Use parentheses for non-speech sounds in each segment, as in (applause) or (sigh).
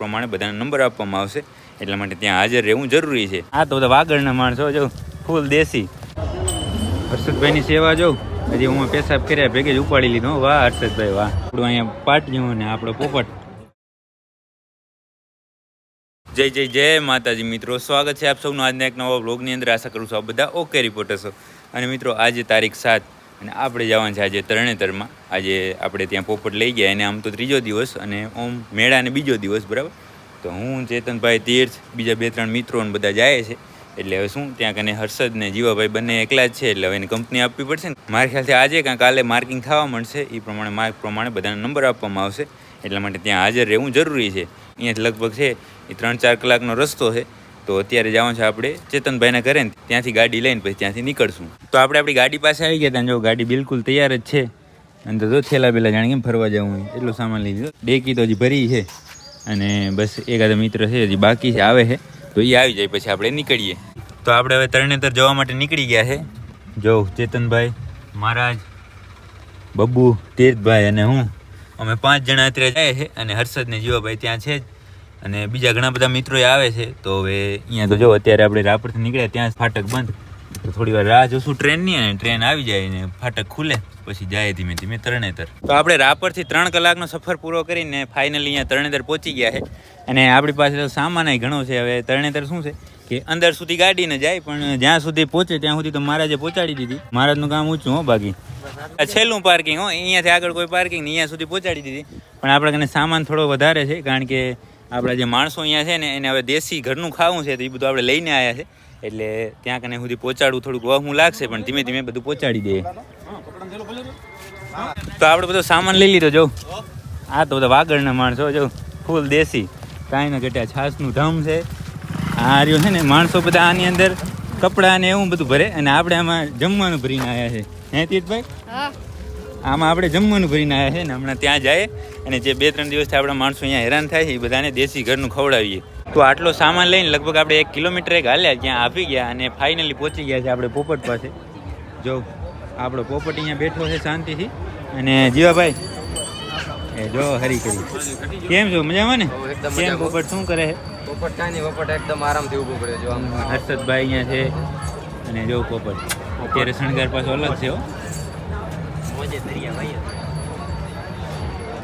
પ્રમાણે બધાને નંબર આપવામાં આવશે. એટલા માટે ત્યાં હાજર રહેવું જરૂરી છે. આ તો બધા વાગડના માણસો જો, ફૂલ દેશી. હર્ષદભાઈની સેવા જો, હજી હું પેશાબ કર્યા, ભેગે જ ઉપાડી લીધો. વાહ, હર્ષદભાઈ, વાહ. આપણું અહીંયા પાટિયું ને આપણો પોપટ. જય જય જય માતાજી મિત્રો. સ્વાગત છે આપ સૌનું આજના એક નવા બ્લોગની અંદર. આશા કરું છું આપ બધા ઓકે રિપોર્ટર્સો અને મિત્રો, આજે તારીખ સાત અને આપણે જવાનું છે આજે તરણેતરમાં. આજે આપણે ત્યાં પોપટ લઈ ગયા અને આમ તો ત્રીજો દિવસ અને ઓમ મેળાને બીજો દિવસ, બરાબર? તો હું, ચેતનભાઈ તીર્થ બીજા બે ત્રણ મિત્રો અને બધા જાય છે. એટલે હવે શું, ત્યાં કને હર્ષદ ને જીવાભાઈ બંને એકલા જ છે, એટલે હવે એની કંપની આપવી પડશે ને. મારા ખ્યાલથી આજે કાં કાલે માર્કિંગ થવા મળશે એ પ્રમાણે માર્ક પ્રમાણે બધાને નંબર આપવામાં આવશે. એટલા માટે ત્યાં હાજર રહેવું જરૂરી છે. અહીંયાથી લગભગ છે, એ ત્રણ ચાર કલાકનો રસ્તો છે. તો અત્યારે જવાનું છે આપણે ચેતનભાઈના ઘરે ને ત્યાંથી ગાડી લઈને પછી ત્યાંથી નીકળશું. તો આપણે આપણી ગાડી પાસે આવી ગયા ત્યાં જો ગાડી બિલકુલ તૈયાર જ છે. અને તો જો પહેલાં જાણે કેમ ફરવા જવું એટલો સામાન લઈ લીધો ડેકી તો હજી ભરી છે અને બસ એકાદ મિત્ર છે, હજી બાકી છે, આવે છે. તો એ આવી જાય, પછી આપણે નીકળીએ. તો આપણે હવે તરણેતર જવા માટે નીકળી ગયા છે. જો ચેતનભાઈ, મહારાજ, બબ્બુ તીર્થભાઈ અને હું. અમે પાંચ જણા અત્યારે જાય છે અને હર્ષદને જીવાભાઈ ત્યાં છે જ. અને બીજા ઘણા બધા મિત્રો આવે છે, તો હવે અહીંયા તો જો, અત્યારે આપણે રાપરથી નીકળ્યા, ત્યાં ફાટક બંધ. તો થોડી વાર રાહ જોશું ટ્રેનની અને ટ્રેન આવી જાય ને ફાટક ખુલે, પછી જાય ધીમે ધીમે તરણેતર. તો આપણે રાપરથી ત્રણ કલાકનો સફર પૂરો કરીને ફાઇનલી અહીંયા તરણેતર પહોંચી ગયા છે. અને આપણી પાસે તો સામાન ઘણો છે, હવે તરણેતર શું છે? કે અંદર સુધી ગાડીને જાય, પણ જ્યાં સુધી પહોંચે ત્યાં સુધી તો મહારાજે પહોંચાડી દીધી. મહારાજનું કામ ઊંચું હો, બાકી. છેલ્લું પાર્કિંગ હો, અહીંયાથી આગળ કોઈ પાર્કિંગ નહીં, અહીંયા સુધી પહોંચાડી દીધી. પણ આપણે કને સામાન થોડો વધારે છે, કારણ કે આપણા જે માણસો અહીંયા છે ને, એને હવે દેશી ઘરનું ખાવું છે, તો એ બધું આપણે લઈને આવ્યા છે. એટલે ત્યાં કને સુધી પહોંચાડવું થોડુંક વહું લાગશે, પણ ધીમે ધીમે બધું પહોંચાડી દઈએ. તો આપણે બધો સામાન લઈ લીધો, જો. આ તો બધા વાગડના માણસો, જો. ફૂલ દેશી. કાંઈ ન ઘટ્યા છાસનું ધમ છે. આ રહ્યો છે ને, માણસો બધા આની અંદર કપડાં ને એવું બધું ભરે, અને આપણે આમાં જમવાનું ભરીને આવ્યા છે. હે તીર્થભાઈ? આમાં આપણે જમવાનું ભરીને આવ્યા છે ને હમણાં ત્યાં જાય અને જે બે ત્રણ દિવસથી આપણા માણસો અહીંયા હેરાન થાય છે એ બધાને દેશી ઘરનું ખવડાવીએ. તો આટલો સામાન લઈને લગભગ આપણે એક કિલોમીટર એક હાલ્યા ત્યાં આપી ગયા અને ફાઇનલી પહોંચી ગયા છે આપણે પોપટ પાસે. જો આપણો પોપટ અહીંયા બેઠો છે શાંતિથી. અને જીવાભાઈ એ જો હરી કરી. કેમ છો? મજામાં ને? કેમ પોપટ શું કરે છે? પોપટ કાંઈ પોપટ એકદમ આરામથી ઊભું પડ્યો જો હર્ષદભાઈ અહીંયા છે અને જો પોપટ. અત્યારે શણગાર પાછો અલગ છે હો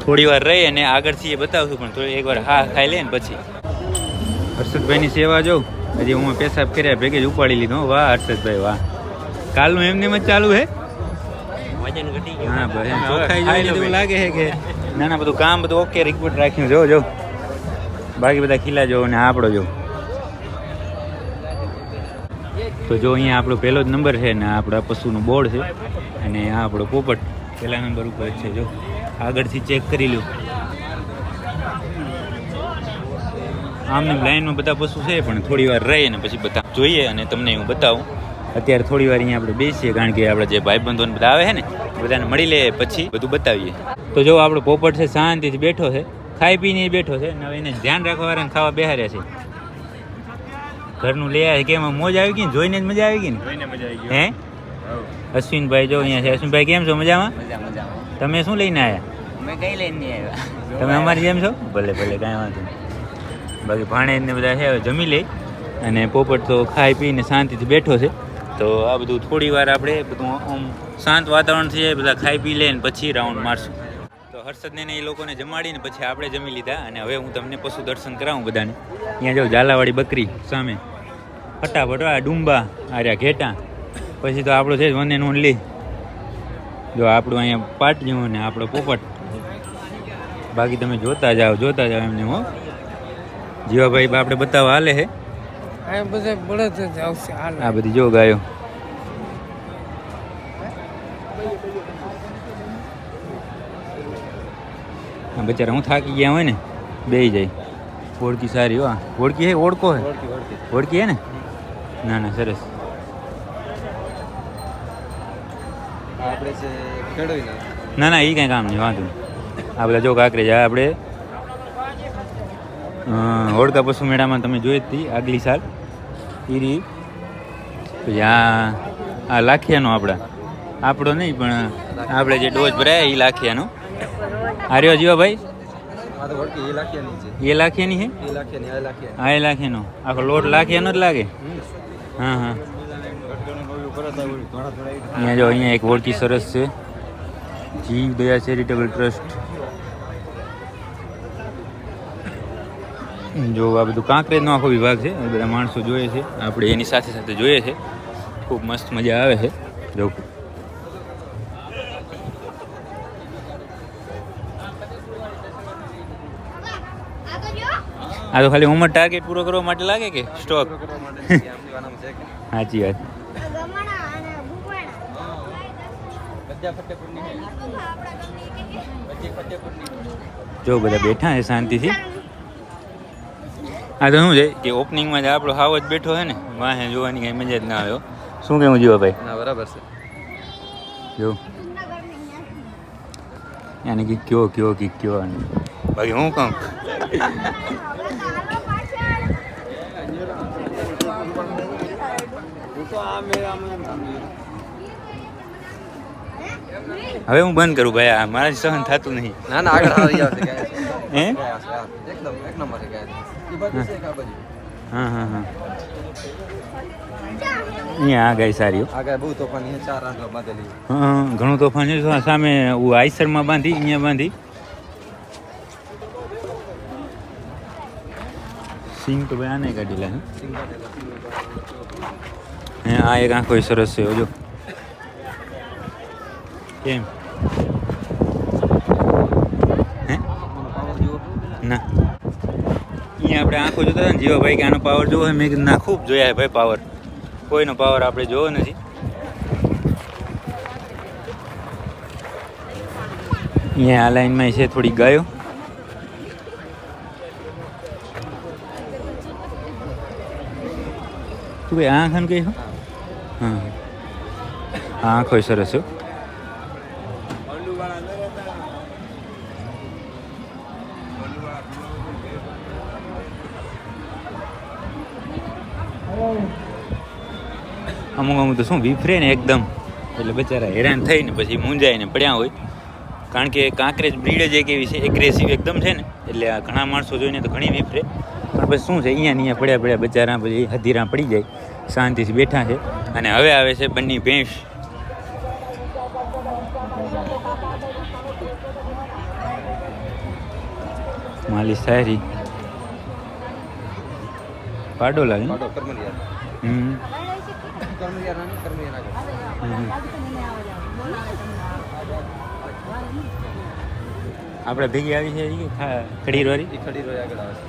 થોડી વાર રહી અને આગળથી એ બતાવશું પણ થોડી એકવાર હા ખાઈ લે ને પછી. હર્ષદભાઈની સેવા જો હજી હું પેશાબ કર્યા ભેગે જ ઉપાડી લીધો. વાહ હર્ષદભાઈ વાહ. કાલનું એમને એમ જ ચાલુ હે? હા બસ એમ ચોખ્ખાઈ જોઈને તો એવું લાગે છે કે? ના ના બધું કામ બધું ઓકે રિપોર્ટ રાખ્યું. જો જો. બાકી બધા ખીલા જો અને આપણો જો તો જો અહીંયા આપણો પહેલો જ નંબર છે ને આપણા પશુનું બોર્ડ છે અને આ આપણો પોપટ. પહેલા નંબર ઉપર છે જો. આગળથી ચેક કરી લો આમને લાઈનમાં બધા પશુ છે પણ થોડી વાર રહીએ ને પછી બધા જોઈએ અને તમને હું બતાવું. અત્યારે થોડી વાર અહીંયા આપણે બેસીએ કારણ કે આપણે જે ભાઈબંધો બધા આવે છે ને બધાને મળી લે પછી બધું બતાવીએ. તો જો આપણો પોપટ છે શાંતિથી બેઠો છે ખાઈ પીને બેઠો છે અને હવે એને ધ્યાન રાખવા ખાવા બેહાર્યા છે. ઘરનું લઈ આવ્યા કે કેમ મોજ આવી ગઈ ને? જોઈને જ મજા આવી ગઈ ને? હે? અશ્વિનભાઈ જો અહીંયા છે. અશ્વિનભાઈ કેમ છો? મજામાં? મજા મજામાં. તમે શું લઈને આવ્યા અમે કઈ લઈને આવ્યા. તમે અમારી જેમ છો? ભલે ભલે કાંઈ વાંધો નહીં. બાકી ભાણે ને બધા છે હવે જમી લઈ અને પોપટ તો ખાઈ પીને શાંતિથી બેઠો છે. તો આ બધું થોડી વાર આપણે બધું આમ શાંત વાતાવરણ થઈ જાય બધા ખાઈ પી લે પછી રાઉન્ડ મારશું. તો હર્ષદને ને એ લોકોને જમાડીને પછી આપણે જમી લીધા. અને હવે હું તમને પશુ દર્શન કરાવું બધાને. અહીંયા જો ઝાલાવાળી બકરી સામે. ફટાફટ આ ડુંબા આર્યા ઘેટા. પછી તો આપણું છે વન એન્ડ ઓનલી જો આપણું અહીંયા પાટિયું ને આપણો પોપટ. બાકી તમે જોતા જાઓ જોતા જાઓ એમને હો. જીવાભાઈ આપણે બતાવવા હાલે હે આ બધા જ જો ગાયો. આ બચારા હું થાકી ગયા હોય ને બે જાય. ઓળખી સારી હો. ઓળકી હે ઓળખો હે? ઓળખી હે ને? ના ના સરસ. આપણે છે ખેડૂઈ ના. ના ના એ કાંઈ કામ નહીં વાંધો નહીં. આ બધા જો કાંકરે જાય આપણે. અ, હોડકા પશુ મેળામાં તમે જોઈ જ હતી આગલી સાલ. ઈ રી પછી આ આ લાખિયાનો આપણા. આપણો નહીં પણ આપણે જે ડોઝ ભરાય એ લાખિયાનો. આ રહ્યો જીવાભાઈ આ તો વળકી એ લાખિયાની છે. એ લાખિયાની છે એ લાખિયાની આ લાખિયાની. આ એ લાખિયાનો. આખો લોટ લાખિયાનો જ લાગે? હા હા. અહીંયા જો અહીંયા એક ઓળખી સરસ છે. જીવ દયા ચેરિટેબલ ટ્રસ્ટ. જો આ બધું કાંકરેજનો આખો વિભાગ છે. બધા માણસો જોઈએ છે. આપણે એની સાથે સાથે જોઈએ છે. ખૂબ મસ્ત મજા આવે છે. જો. આ તો ખાલી ઉંમર ટાર્ગેટ પૂરો કરવા માટે લાગે કે? સ્ટોક (laughs) સાચી વાત. બધા ફતેપુરની જો બધા બેઠા છે શાંતિથી. આ તો શું છે કે ઓપનિંગમાં જ આપણો હાવ જ બેઠો છે ને? વાહે જોવાની કાંઈ મજા જ ના આવ્યો શું કેવું જીવા ભાઈ? ના બરાબર છે. જો. યાની કે કયો કયો કે કયો બાકી હું કહું? હવે હું બંધ કરું ભાઈ આ મારા સહન થતું નહીં ના ના આગળ આવી આવશે ગાય છે. હે ગાય છે, હા. એકદમ એક નંબર છે ગાય છે. ઈ બાજુ છે કે આ બાજુ? હા હા હા અહીંયા આ ગાય સારી હો. આ ગાય બહુ તોફાની છે ચાર આંખો બાંધેલી હા ઘણું તોફાન છે તો સામે હું આઈસરમાં બાંધી અહીંયા બાંધી સિંગ તો ભાઈ આને કાઢેલા હે સિંગ બાંધેલા. હે આ એક આંખો સરસ છે જો કેમ? હે. ના. અહીંયા આપણે આંખો જોતા હતા ને જીવાભાઈ કે આનો પાવર જોવો હોય મેં કીધું, ના, ખૂબ જોયા છે ભાઈ પાવર કોઈનો પાવર આપણે જોવો નથી. અહીંયા આ લાઈનમાં છે થોડી ગાયો. તું ભાઈ આંખ આંખાને કઈ? હો. આંખો સરસ છે અમુક અમુક તો શું વિફરે ને એકદમ. એટલે બચારા હેરાન થઈને પછી મૂંઝાઈને પડ્યા હોય. કારણ કે કાંકરેજ બ્રીડ જ એક એવી છે એગ્રેસિવ એકદમ છે ને. એટલે આ ઘણા માણસો જોઈને તો ઘણી વિફરે. પણ પછી શું છે અહીંયા અહીંયા પડ્યા પડ્યા બચારા પછી હધીરા પડી જાય શાંતિથી બેઠા છે. અને હવે આવે છે બંને ભેંસ. માલી સારી પાડો લાગે. હમ. આપણે ભેગી આવી છે ખડી આગળ આવે છે.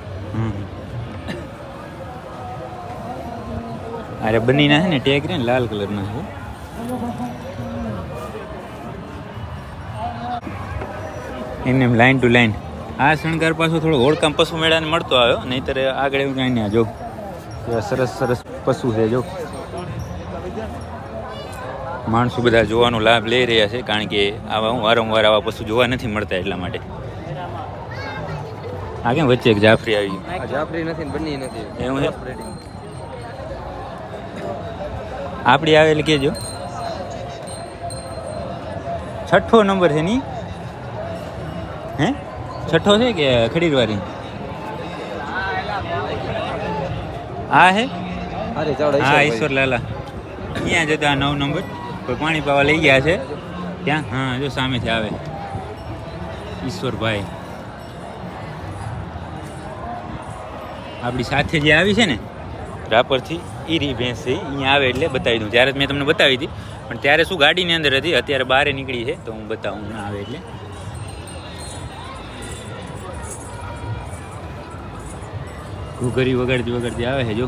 અરે બની ના છે ને ટેગ રે ને લાલ કલરના છે. એમને એમ લાઈન ટુ લાઈન આ શણગાર પાછો થોડો ઓળકામ પશુ મેળાને મળતો આવ્યો નહીંતર આગળ એવું કાંઈ ના જો. સરસ સરસ પશુ છે જો. માણસો બધા જોવાનો લાભ લઈ રહ્યા છે કારણ કે આવા હું વારંવાર આવા પશુ જોવા નથી મળતા એટલા માટે. આ કેમ વચ્ચે એક જાફરી આવી જાફરી નથી બની નથી. એવું છે? આપણી આવેલી કેજો. છઠ્ઠો નંબર છે ની? હે? છઠ્ઠો છે કે ખડીરવારી આ હે? હા ઈશ્વર લાલા અહીંયા જતા નવ નંબર? કોઈ પાણી પાવા લઈ ગયા છે? ત્યાં હા, જો સામેથી આવે. ઈશ્વરભાઈ. આપણી સાથે જે આવી છે ને, રાપરથી ઈરી ભેંસ અહીંયા આવે એટલે બતાવી દઉં. ત્યારે મેં તમને બતાવી હતી. પણ ત્યારે શું ગાડીની અંદર હતી? અત્યારે બહાર નીકળી છે, તો હું બતાવું, ના આવે એટલે. ઘૂઘરી વગાડતી વગાડતી આવે છે, જો.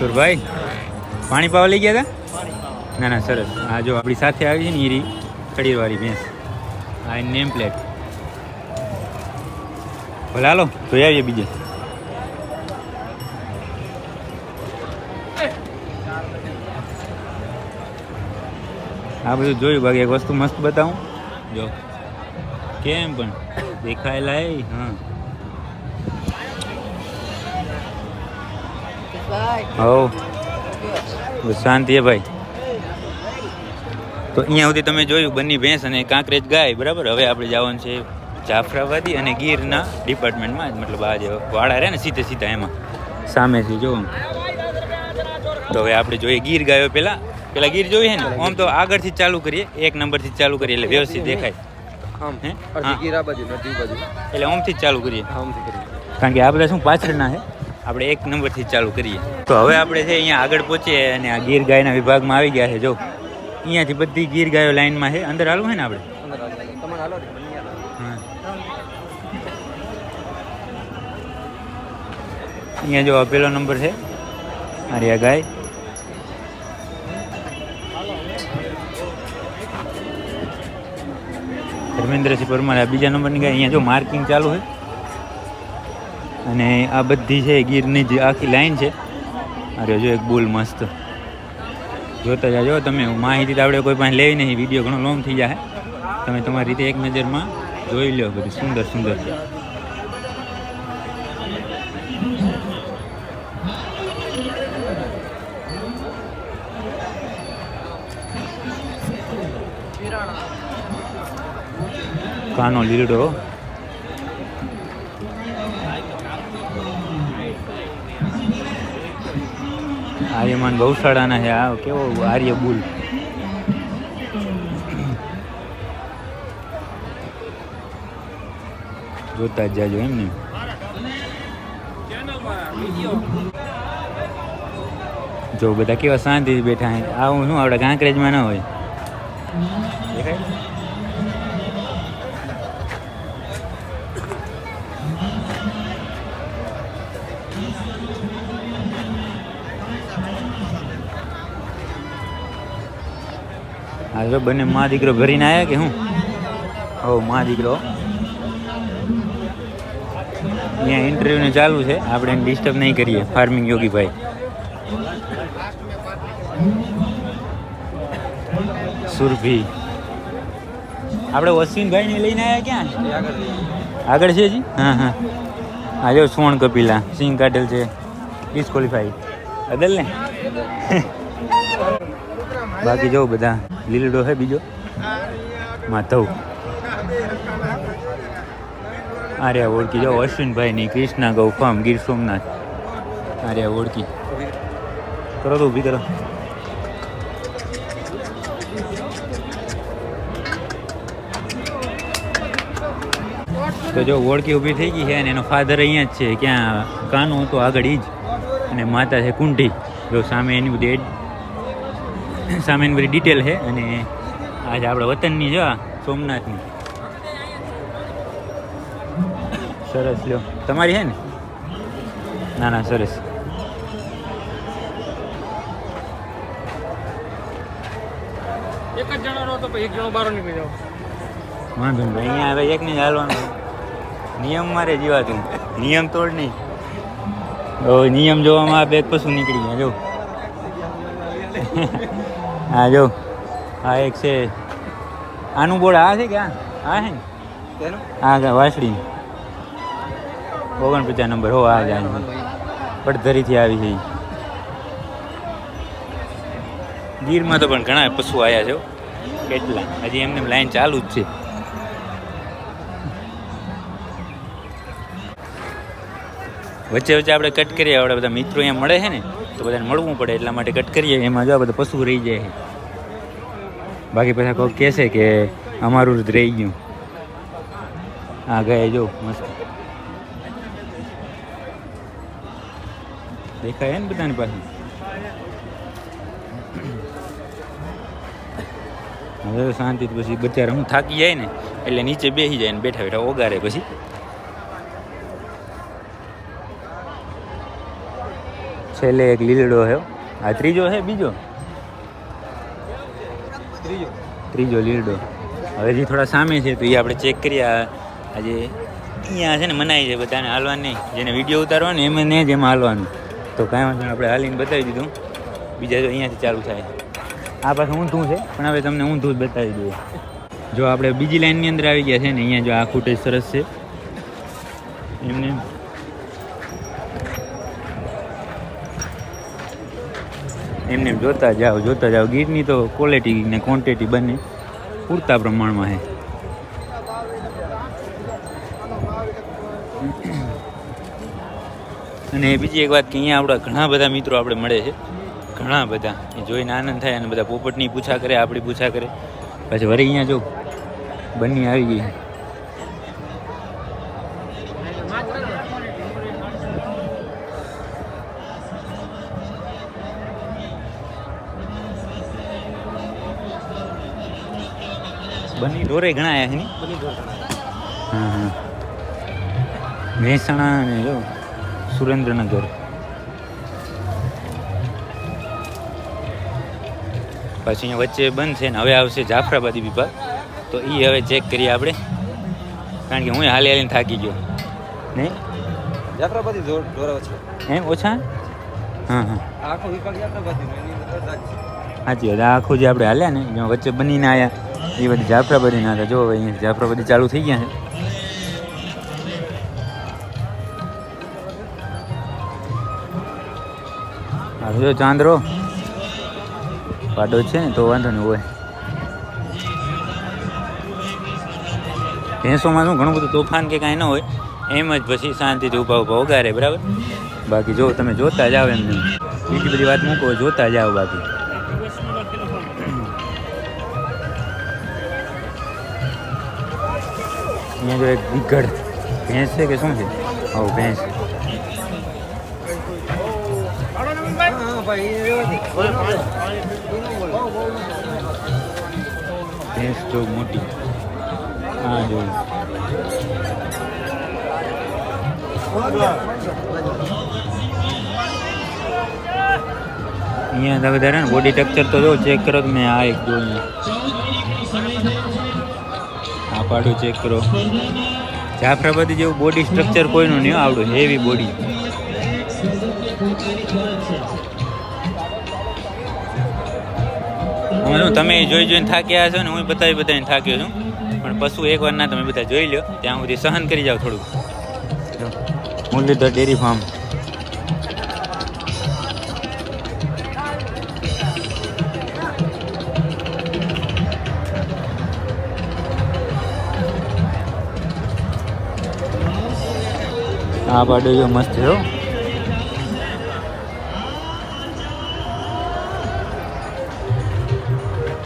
કિશોરભાઈ પાણી પાવા લઈ ગયા હતા ના ના, સરસ. આ જો આપણી સાથે આવી છે ને ઈરી ખડીરવાળી ભેંસ. આ નેમ પ્લેટ ભલે, હાલો, જોઈ આવીએ બીજે. આ બધું જોયું, બાકી એક વસ્તુ મસ્ત બતાવું. જો. કેમ પણ? દેખાયેલા હા. હો બસ શાંતિ હે ભાઈ. તો અહીંયા સુધી તમે જોયું બંને ભેંસ અને કાંકરેજ ગાય બરાબર? હવે આપણે જવાનું છે જાફરાબાદી અને ગીરના ડિપાર્ટમેન્ટમાં. મતલબ આ જે વાળા રહે ને સીધે સીધા એમાં. સામેથી જો તો હવે આપણે જોઈએ ગીર ગાયો પહેલા પેલા ગીર જોઈએ ને? આમ તો આગળથી ચાલુ કરીએ. એક નંબરથી ચાલુ કરીએ એટલે વ્યવસ્થિત દેખાય. એટલે ઓમથી જ ચાલુ કરીએ. કારણ કે આ બધા શું પાછળના છે આપણે એક નંબરથી ચાલુ કરીએ. તો હવે આપણે છે અહીંયા આગળ પહોંચીએ અને આ ગીર ગાયના વિભાગમાં આવી ગયા છે જો. અહીંયાથી બધી ગીર ગાયો લાઈનમાં છે. અંદર હાલવું છે ને આપણે. અહીંયા જો આ પેલો નંબર છે આર્યા ગાય. ધર્મેન્દ્રસિંહ પરમાર આ બીજા નંબરની ગાય અહીંયા જો માર્કિંગ ચાલુ છે. અને આ બધી છે ગીરની જે આખી લાઈન છે. અરે જો એક બુલ મસ્ત. જોતા જાજો તમે માહિતી તો આપણે કોઈ પાસે લેવી નહીં, વીડિયો ઘણો લોંગ થઈ જાય. તમે તમારી રીતે એક નજરમાં જોઈ લો બધું, સુંદર સુંદર. છે કાનો લીલડો આર્યમાન ગૌશાળાના છે. આ કેવો આર્ય બુલ. જોતા જ જાજો એમ ને જો બધા કેવા શાંતિથી બેઠા છે. આવું શું આપણે કાંકરેજમાં ના હોય? દેખાય હા જો બંને મા દીકરો ભરીને આવ્યા કે હું? હો મા દીકરો. અહીંયા ઇન્ટરવ્યુ ને ચાલુ છે. આપણે એને ડિસ્ટર્બ નહીં કરીએ. ફાર્મિંગ યોગીભાઈ સુરભી. આપણે અશ્વિનભાઈને લઈને આવ્યા ક્યાં? આગળ છે જી હા હા. આ જો સોણ કપિલા, સિંહ કાટેલ છે. ડિસ્કોલિફાઈ અદલ ને? બાકી જો બધા. લીલડો છે બીજો? માધવ. આર્યા ઓળખી. જાઓ અશ્વિનભાઈ ની કૃષ્ણા ગૌ ફાર્મ ગીર સોમનાથ. આર્યા ઓળખી. કરો તો ઊભી કરો. તો જો ઓળખી ઊભી થઈ ગઈ છે અને એનો ફાધર અહીંયા જ છે. ક્યાં કાનો હતો આગળ ઈ જ. અને માતા છે કુંઠી જો સામે એની બધી એડ સામે બધી ડિટેલ છે અને આજે આપણા વતનની જો સોમનાથની. સરસ લ્યો. તમારી છે ને? ના ના સરસ. એક જ જણાનો હતો પછી એક જણો બહાર નીકળી જાવ વાંધો નહીં અહીંયા હવે એક ને જ હાલવાનું. નિયમ મારે જીવાતું. નિયમ તોડ નહીં. નિયમ જોવામાં આપે બેગ પશુ નીકળી ગયા જો. હા જો. હા એક છે. આનું બોર્ડ આ છે કે આ? આ છે ને? કે વાસળી. ઓગણપચાસ નંબર. હો આ જાય પડધરીથી આવી છે. ગીરમાં તો પણ ઘણા પશુ આવ્યા છે કેટલા? હજી એમને લાઈન ચાલુ જ છે. વચ્ચે વચ્ચે આપણે કટ કરીએ આપણે બધા મિત્રો અહીંયા મળે છે ને તો બધાને મળવું પડે, એટલા માટે કટ કરીએ. એમાં જો બધા પશુ રહી જાય. બાકી પછી કોઈ કહેશે કે અમારું જ રહી ગયું. હા ગયા જો, મસ્ત. દેખાય ને બધાની પાસે? હવે તો પછી બચારા હું થાકી જાય ને, એટલે નીચે બેસી જાય ને, બેઠા બેઠા ઓગારે પછી. છેલ્લે એક લીલડો છે આ ત્રીજો છે બીજો? ત્રીજો. ત્રીજો લીલડો. હવે જે થોડા સામે છે તો એ આપણે ચેક કરીએ. આજે અહીંયા છે ને મનાય છે બધાને હાલવાનું. નહીં જેને વીડિયો ઉતારવાનો ને એમાં ને જ એમાં હાલવાનું. તો કાંઈ વાંધો આપણે હાલીને બતાવી દીધું. બીજા તો અહીંયાથી ચાલુ થાય. આ પાછું ઊંધું છે પણ હવે તમને ઊંધું જ બતાવી દઈએ. જો આપણે બીજી લાઈનની અંદર આવી ગયા છે ને અહીંયા જો આ ફૂટેજ સરસ છે. એમને એમને એમ જોતા જાઓ જોતા જાઓ. ગીરની તો ક્વોલિટી ને ક્વોન્ટિટી બંને પૂરતા પ્રમાણમાં છે. અને બીજી એક વાત કે અહીંયા આપણા ઘણા બધા મિત્રો આપણે મળે છે. ઘણા બધા. એ જોઈને આનંદ થાય અને બધા પોપટની પૂછા કરે, આપણી પૂછા કરે. પછી વળી અહીંયા જો બની આવી ગઈ બની ઢોરે ઘણા આવ્યા છે ને હા. હા મહેસાણા ને જો સુરેન્દ્રનગર. પછી અહીંયા વચ્ચે બંધ છે ને હવે આવશે જાફરાબાદી વિભાગ. તો એ હવે ચેક કરીએ આપણે. કારણ કે હું હાલી હાલીને થાકી ગયો. નહીં જાફરાબાદી જોર જોરાવ છે એમ ઓછા? હા હા. આખો વિભાગ જાફરાબાદી સાચી વાત. આખું જે આપણે હાલ્યા ને વચ્ચે બનીને આવ્યા એ બધી જાફરાબાદીના હતા. જો અહીંયા જાફરાબાદી ચાલુ થઈ ગયા છે. જો ચાંદરો. પાડો છે ને તો વાંધો નહીં હોય. ભેંસોમાં શું ઘણું બધું તોફાન કે કાંઈ ન હોય. એમ જ પછી શાંતિથી ઊભા ઊભા ઉગારે, બરાબર? બાકી જો તમે જોતા જાઓ એમને. બીજી બધી વાત મૂકો, જોતા જાઓ બાકી. અહીંયા જો એક દીગડ ભેંસ છે કે શું છે આવું ભેંસ છે હા ભાઈ એ રહેવા દે. ભેંસ જો મોટી હા જો અહીંયા તમે વધારે ને બોડી સ્ટ્રક્ચર તો જો ચેક કરો તમે આ એક જો અહીંયા આ પાડું ચેક કરો. જાફરાબાદી જેવું બોડી સ્ટ્રક્ચર કોઈનું નહીં આવડું હેવી બોડી હું તમે જોઈ જોઈને થાક્યા છો ને, હું બતાવી બતાવીને થાક્યો છું. પણ પશુ એકવાર ના, તમે બધા જોઈ લો ત્યાં સુધી સહન કરી જાઓ થોડુંક. મુરલીધર ડેરી ફાર્મ આ પાડો જો મસ્ત છે આ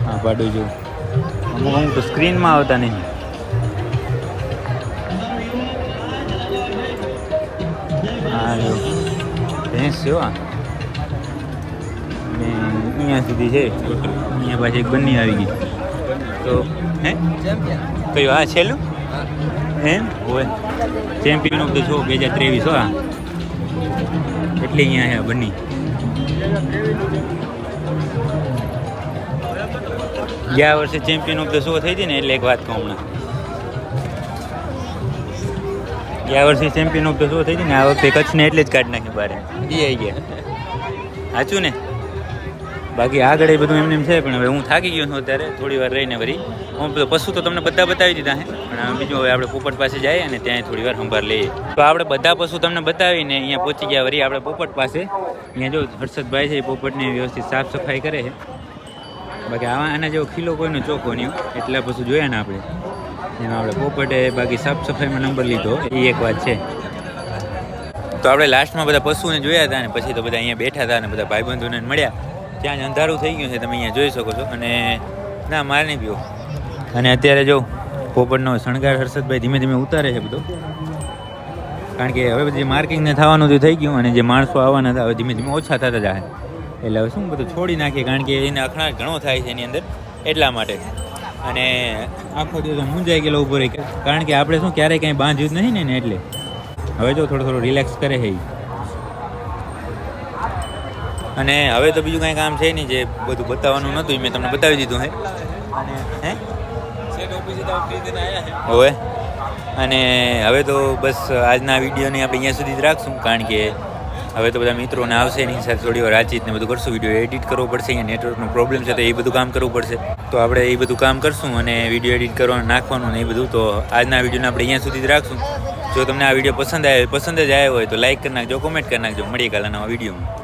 હા પાડું જો. અમુક અમુક તો સ્ક્રીનમાં આવતા નહીં. હા જો. ભેંસ છે આ. ને અહીંયા સુધી છે. અહીંયા પાછી એક બંની આવી ગઈ. તો હે? કયું આ છેલ્લું? હા. એમ હોય ચેમ્પિયન ઓફ ધ શો બે હજાર ત્રેવીસ, હા એટલી અહીંયા છે બની. ગયા વર્ષે ચેમ્પિયન ઓફ ધ શો થઈ હતી ને, એટલે એક વાત કહું હમણાં. ગયા વર્ષે ચેમ્પિયન ઓફ ધ શો થઈ હતી ને, આ વખતે કચ્છને એટલે જ કાઢી નાખી બારે. એ આવી ગયા. સાચું ને? બાકી આગળ એ બધું એમને એમ છે, પણ હવે હું થાકી ગયો છું અત્યારે, થોડી વાર રહીને વળી હું બધું પશુ તો તમને બધા બતાવી દીધા છે પણ બીજું હવે આપણે પોપટ પાસે જઈએ અને ત્યાં થોડી વાર સંભાળ લઈએ. તો આપણે બધા પશુ તમને બતાવીને અહીંયા પહોંચી ગયા વળી આપણે પોપટ પાસે. અહીંયા જો હર્ષદભાઈ છે એ પોપટની વ્યવસ્થિત સાફ સફાઈ કરે છે. બાકી આવા આના જેવો ખીલો કોઈનો ચોખ્ખો નહીં એટલા પશુ જોયા ને આપણે. એમાં આપણે પોપટે બાકી સાફ સફાઈમાં નંબર લીધો, એ એક વાત છે. તો આપણે લાસ્ટમાં બધા પશુને જોયા હતા ને પછી તો બધા અહીંયા બેઠા હતા અને બધા ભાઈબંધોને મળ્યા. ત્યાં જ અંધારું થઈ ગયું છે, તમે અહીંયા જોઈ શકો છો. અને ના, મારે નહીં પીવો. અને અત્યારે જો પોપટનો શણગાર હર્ષદભાઈ ધીમે ધીમે ઉતારે છે બધો. કારણ કે હવે બધી માર્કિંગને થવાનું તો થઈ ગયું અને જે માણસો આવવાના હતા, હવે ધીમે ધીમે ઓછા થતા જાય. એટલે હવે શું બધું છોડી નાખીએ, કારણ કે એને અખણાટ ઘણો થાય છે એની અંદર, એટલા માટે. અને આખો દિવસ મૂંઝાઈ ગયેલો ઊભો રહી કારણ કે આપણે શું, ક્યારેય કંઈ બાંધ્યું જ નથી ને એટલે. હવે જો થોડો થોડો રિલેક્સ કરે છે ઈ. અને હવે તો બીજું કાંઈ કામ છે નહીં, જે બધું બતાવવાનું નહોતું મેં તમને બતાવી દીધું હે. અને, હે? હોય અને હવે તો બસ આજના વિડીયોને આપણે અહીંયા સુધી જ રાખશું, કારણ કે હવે તો બધા મિત્રોને આવશે એની સાથે થોડી વાર વાતચીત ને બધું કરશું, વીડિયો એડિટ કરવો પડશે, અહીંયા નેટવર્કનો પ્રોબ્લેમ છે તો એ બધું કામ કરવું પડશે. તો આપણે એ બધું કામ કરશું અને વીડિયો એડિટ કરવાનું, નાખવાનું ને એ બધું, તો આજના વિડીયોને આપણે અહીંયા સુધી જ રાખશું. જો તમને આ વીડિયો પસંદ આવ્યો, પસંદ જ આવ્યો હોય તો લાઈક કરી નાખજો કોમેન્ટ કરી નાખજો. મળીએ કાલે નવા વિડીયોમાં.